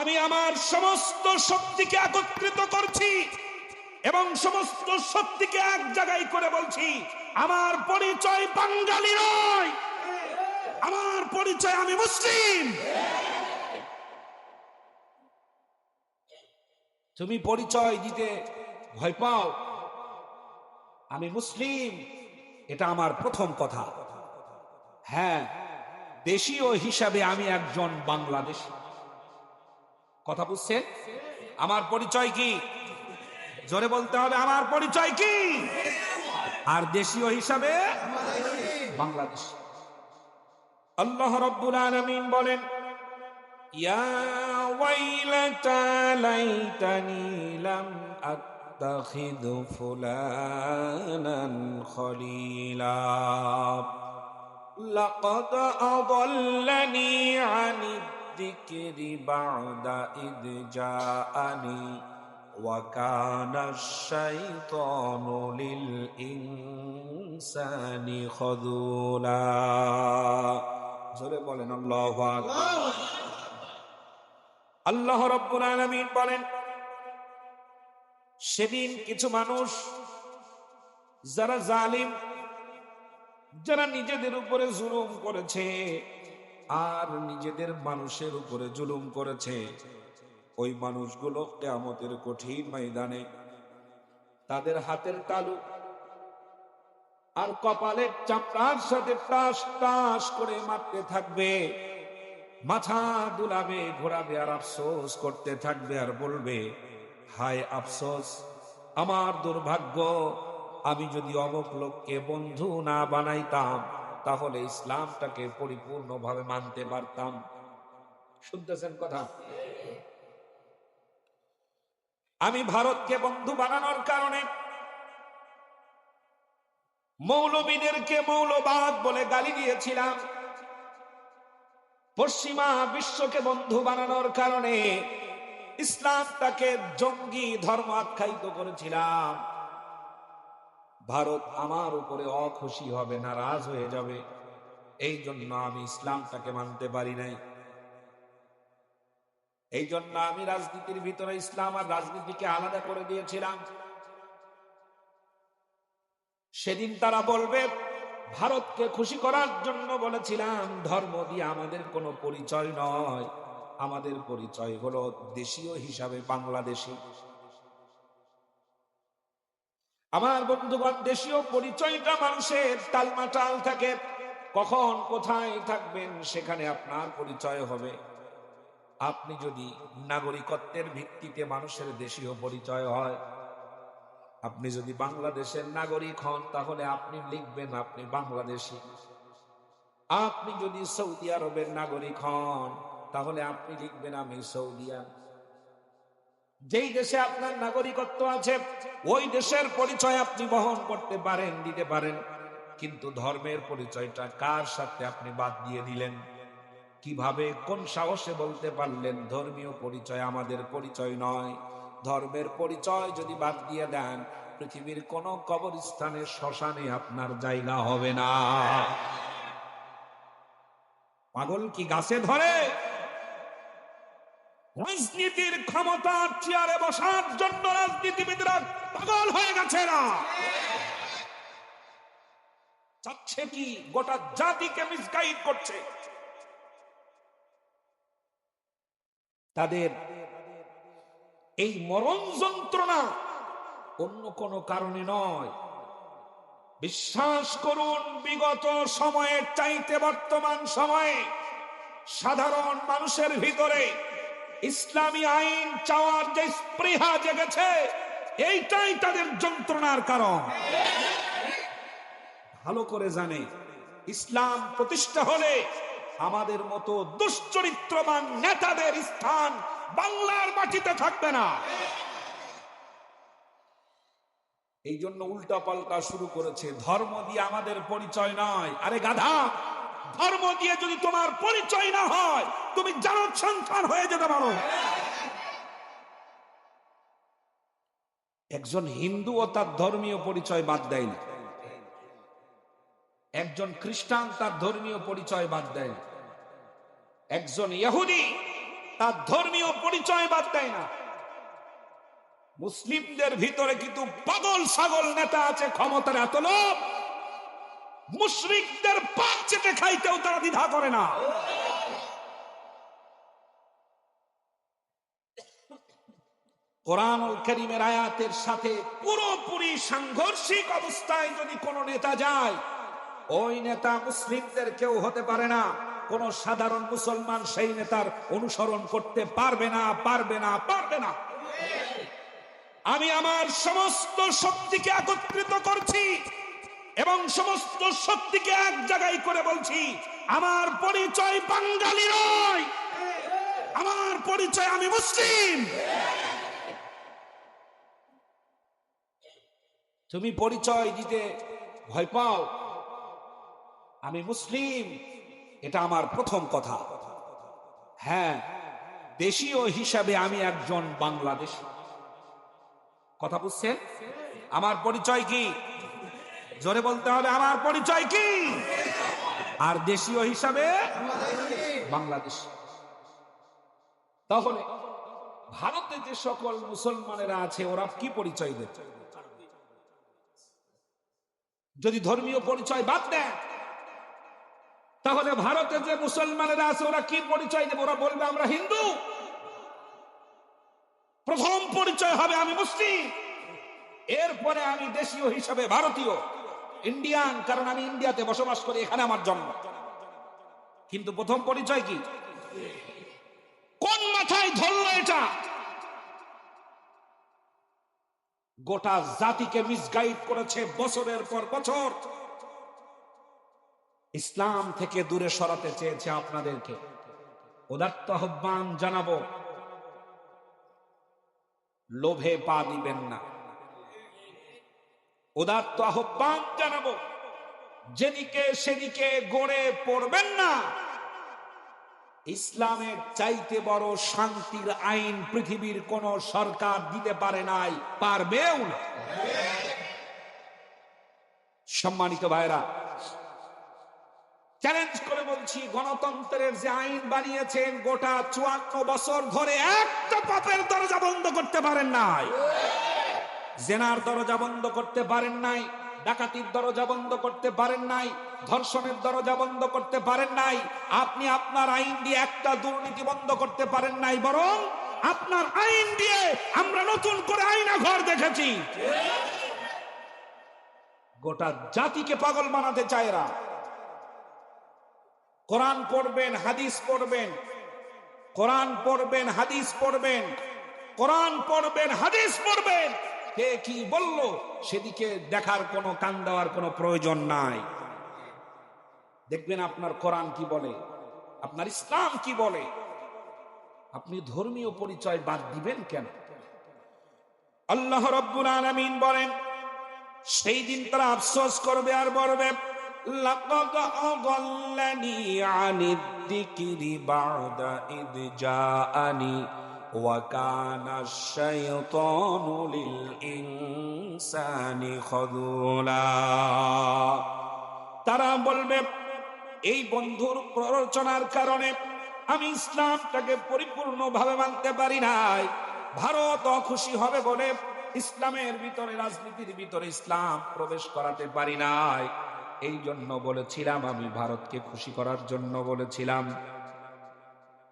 আমি আমার সমস্ত শক্তিকে একত্রিত করছি এবং সমস্ত শক্তিকে এক জায়গায় করে বলছি, আমার পরিচয় বাঙালি নয়। আমার পরিচয় আমি মুসলিম। তুমি পরিচয় দিতে ভয় পাও? আমি মুসলিম, এটা আমার প্রথম কথা। হ্যাঁ দেশীয় হিসাবে আমি একজন বাংলাদেশী। কথা বুঝছেন আমার পরিচয় কি জোরে বলতে হবে আমার পরিচয় কি আর দেশীয় হিসাবে বাংলাদেশ আল্লাহ রব্বুল আলামিন বলেন ইয়া ওয়াইলাতা লাইতানি লাম আত্তাখিদ ফুলানান খলিলা لقد أضلني عن الذكر بعد إذ جاءني وكان الشيطان للإنسان خذولا জোরে বলেন আল্লাহু আকবার আল্লাহ রব্বুল আলামিন বলেন সেদিন কিছু মানুষ যারা জালিম যারা নিজেদের উপরে জুলুম করেছে আর নিজেদের মানুষের উপরে জুলুম করেছে। ওই মানুষগুলো কেয়ামতের কঠিন ময়দানে তাদের হাতের তালু আর কপালের চাপড়ার সাথে টাস টাস করে মারতে থাকবে। মাথা দুলাবে, ঘোরাবে আর আফসোস করতে থাকবে আর বলবে, হায় আফসোস, আমার দুর্ভাগ্য, আমি যদি অমুক লোককে বন্ধু না বানাইতাম তাহলে ইসলামটাকে পরিপূর্ণভাবে মানতে পারতাম। শুনতেছেন কথা? আমি ভারতকে বন্ধু বানানোর কারণে মৌলবীদেরকে মৌলবাদ বলে গালি দিয়েছিলাম। পশ্চিমা বিশ্বকে বন্ধু বানানোর কারণে ইসলামটাকে জঙ্গি ধর্ম আখ্যায়িত করেছিলাম। ভারত আমার উপরে অখুশি হবে, নারাজ হয়ে যাবে। এই জন্য আমি ইসলামটাকে মানতে পারি নাই। এই জন্য আমি রাজনীতির ভিতরে ইসলাম আর রাজনীতিকে আলাদা করে দিয়েছিলাম। সেদিন তারা বলবে, ভারতকে খুশি করার জন্য বলেছিলাম, ধর্ম দিয়ে আমাদের কোনো পরিচয় নয়। আমাদের পরিচয় হলো দেশীয় হিসাবে বাংলাদেশী। আমার বন্ধুগণ, দেশীয় পরিচয়টা মানুষের টালমাটাল থাকে। কখন কোথায় থাকবেন সেখানে আপনার পরিচয় হবে। আপনি যদি নাগরিকত্বের ভিত্তিতে মানুষের দেশীয় পরিচয় হয়, আপনি যদি বাংলাদেশের নাগরিক হন, তাহলে আপনি লিখবেন, আপনি বাংলাদেশি। আপনি যদি সৌদি আরবের নাগরিক হন, তাহলে আপনি লিখবেন, আমি সৌদিয়ান। যেই দেশে আপনার নাগরিকত্ব আছে, ওই দেশের পরিচয় আপনি বহন করতে পারেন, দিতে পারেন। কিন্তু ধর্মের পরিচয়টা কার সাথে আপনি বাদ দিয়ে দিলেন? কীভাবে, কোন সাহসে বলতে পারলেন, ধর্মীয় পরিচয় আমাদের পরিচয় নয়? ধর্মের পরিচয় যদি বাদ দিয়ে দেন, পৃথিবীর কোন কবরস্থানে, শ্মশানে আপনার জায়গা হবে না। পাগল কি গাছে ধরে? রাজনীতির ক্ষমতার চেয়ারে বসার জন্য রাজনীতিবিদরা পাগল হয়ে গেছে না চাচ্ছে কি গোটা জাতিকে মিসগাইড করছে? তাদের এই মরণ যন্ত্রণা অন্য কোনো কারণে নয়। বিশ্বাস করুন, বিগত সময়ের চাইতে বর্তমান সময়ে সাধারণ মানুষের ভিতরে ইসলামী আইন চাওয়ার যে স্পৃহা জেগেছে, এইটাই তাদের যন্ত্রণার কারণ। ভালো করে জানে, ইসলাম প্রতিষ্ঠা হলে আমাদের মতো দুশ্চরিত্রবান নেতাদের স্থান বাংলার মাটিতে থাকবে না। এই জন্য উল্টা পাল্টা শুরু করেছে, ধর্ম দিয়ে আমাদের পরিচয় নয় আরে গাধা! ধর্ম দিয়ে যদি তোমার পরিচয় না হয়, তুমি জারদ সন্তান হয়ে যেতে পারো। একজন হিন্দু ও তার ধর্মীয় পরিচয় বাদ দেয় না। একজন খ্রিস্টান তার ধর্মীয় পরিচয় বাদ দেয় না। একজন ইহুদি তার ধর্মীয় পরিচয় বাদ দেয় না। মুসলিমদের ভিতরে কিন্তু পাগল ছাগল নেতা আছে, ক্ষমতার এত লোক। মুশরিকদের পাক চেটে খাইতেও তারা দ্বিধা করে না। কোরআনুল করিমের আয়াতের সাথে পুরোপুরি সাংঘর্ষিক অবস্থায় যদি কোনো নেতা যায়, ওই নেতা মুসলিমদের কেউ হতে পারে না। কোন সাধারণ মুসলমান সেই নেতার অনুসরণ করতে পারবে না পারবে না পারবে না। আমি আমার সমস্ত শক্তিকে একত্রিত করছি। এবং সমস্ত শক্তিকে এক জায়গায় করে বলছি, আমার পরিচয় বাঙালি নয়। আমার পরিচয় আমি মুসলিম। তুমি পরিচয় দিতে ভয় পাও? আমি মুসলিম, এটা আমার প্রথম কথা। হ্যাঁ দেশীয় হিসাবে আমি একজন বাংলাদেশী। কথা বুঝছেন? আমার পরিচয় কি? জোরে বলতে হবে, আমার পরিচয় কি? আর দেশীয় হিসাবে বাংলাদেশ। তাহলে ভারতে যে সকল মুসলমানেরা আছে, ওরা কি পরিচয় দেবে যদি ধর্মীয় পরিচয় বাদ দেয়, তাহলে ভারতে যে মুসলমানেরা আছে, ওরা কি পরিচয় দেবে? ওরা বলবে, আমরা হিন্দু। প্রথম পরিচয় হবে আমি মুসলিম। এরপরে আমি দেশীয় হিসাবে ভারতীয়। ইন্ডিয়ান কারণ আমি ইন্ডিয়াতে বসবাস করি, এখানে আমার জন্ম। কিন্তু প্রথম পরিচয় কি? কোন মাথায় ধরলো এটা? গোটা জাতিকে মিসগাইড করেছে বছরের পর বছর। ইসলাম থেকে দূরে সরাতে চেয়েছে আপনাদেরকে। উদাত্ত আহ্বান জানাব। লোভে পা দিবেন না। উদাত্ত আহ্বান জানাব। যেদিকে সেদিকে গড়ে পড়বেন না। ইসলামের চাইতে বড় শান্তির আইন পৃথিবীর কোন সরকার দিতে পারে নাই, পারবেও না। সম্মানিত ভাইরা চ্যালেঞ্জ করে বলছি, গণতন্ত্রের যে আইন বানিয়েছেন, গোটা চুয়ান্ন বছর ধরে একটা পাপের দরজা বন্ধ করতে পারেন নাই। জেনার দরজা বন্ধ করতে পারেন নাই, ডাকাতির দরজা বন্ধ করতে পারেন নাই, ধর্ষণের দরজা বন্ধ করতে পারেন নাই, আপনি আপনার আইন দিয়ে একটা দুর্নীতি বন্ধ করতে পারেন নাই, বরং আপনার আইন দিয়ে আমরা নতুন করে আইনা ঘর দেখেছি। গোটা জাতিকে পাগল বানাতে চায় এরা। কোরআন পড়বেন, হাদিস পড়বেন, কোরআন পড়বেন, হাদিস পড়বেন, কোরআন পড়বেন, হাদিস পড়বেন। কে কি বলল সেদিকে দেখার কোনো কান দেওয়ার কোনো প্রয়োজন নাই দেখবেন আপনার কোরআন কি বলে আপনার ইসলাম কি বলে আপনি ধর্মীয় পরিচয় বাদ দিবেন কেন আল্লাহ রব্বুল আলামিন বলেন সেই দিন তারা আফসোস করবে আর বলবে لقد أضلني عن الذكر بعد إذ جاءني وكان الشيطان للإنسان خذولا তারা বলবে এই বন্ধুর প্ররোচনার কারণে আমি ইসলামটাকে পরিপূর্ণভাবে মানতে পারি নাই ভারত অখুশি হবে বলে ইসলামের ভিতরে রাজনীতির ভিতরে ইসলাম প্রবেশ করাতে পারি নাই এই জন্য বলেছিলাম আমি ভারতকে খুশি করার জন্য বলেছিলাম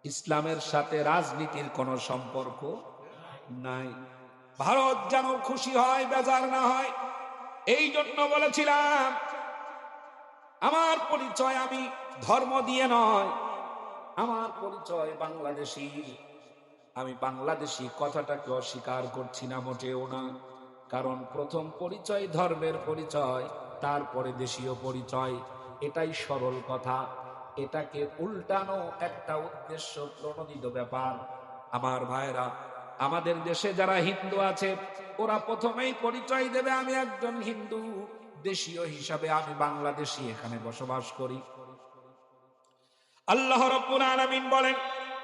ইসলামের সাথে রাজনীতির কোনো সম্পর্ক নাই। ভারত যেন খুশি হয়, বেজার না হয়, এই জন্য বলেছিলাম, আমার পরিচয় আমি ধর্ম দিয়ে নয়, আমার পরিচয় বাংলাদেশি। আমি বাংলাদেশি, কথাটাকে অস্বীকার করছি না, মোটেও না, কারণ প্রথম পরিচয় ধর্মের পরিচয়, তারপরে দেশীয় পরিচয়, এটাই সরল কথা। এটাকে উল্টানো একটা উদ্দেশ্য প্রণোদিত ব্যাপার আমার ভাইরা আমাদের দেশে যারা হিন্দু আছে ওরা প্রথমেই পরিচয় দেবে আমি একজন হিন্দু দেশীয় হিসাবে আমি বাংলাদেশি এখানে বসবাস করি আল্লাহ রব্বুল আলামিন বলেন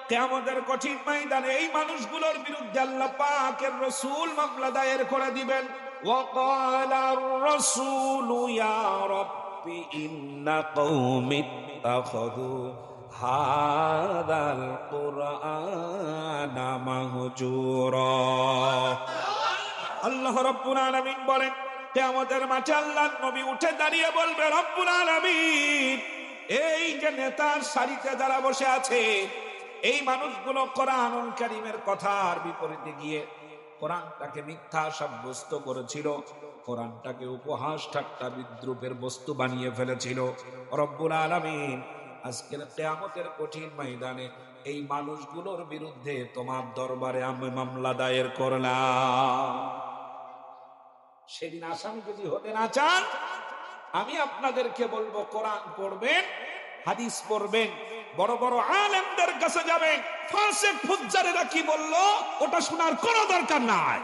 কেয়ামতের কঠিন ময়দানে এই মানুষগুলোর বিরুদ্ধে আল্লাহ পাকের রসুল মামলা দায়ের করে দিবেন وقال الرسول يا رب إن قوم اتخذوا হাদাল কোরআন মাহজুরা আল্লাহ রব্বুল আলামিন বলেন কিয়ামতের মাঠে আল্লাহর নবী উঠে দাঁড়িয়ে বলবে রব্বুল আলামিন এই যে নেতার সারিতে যারা বসে আছে এই মানুষগুলো কোরআনুল কারীমের কথার বিপরীতে গিয়ে কোরআনটাকে মিথ্যা সাব্যস্ত করেছিল। কোরআনটাকে উপহাস, ঠাট্টা, বিদ্রুপের বস্তু বানিয়ে ফেলেছিল। রব্বুল আলামিন আজকের কেয়ামতের কঠিন ময়দানে এই মানুষগুলোর বিরুদ্ধে তোমার দরবারে আমি মামলা দায়ের করলাম। সেদিন আসামি যদি হতে না চান, আমি আপনাদেরকে বলব, কোরআন পড়বেন, হাদিস পড়বেন বড় বড় আলেমদের কাছে যাবে। ফাঁসে ফুজ্জারেরা কি বলল? ওটা শোনার কোনো দরকার নাই।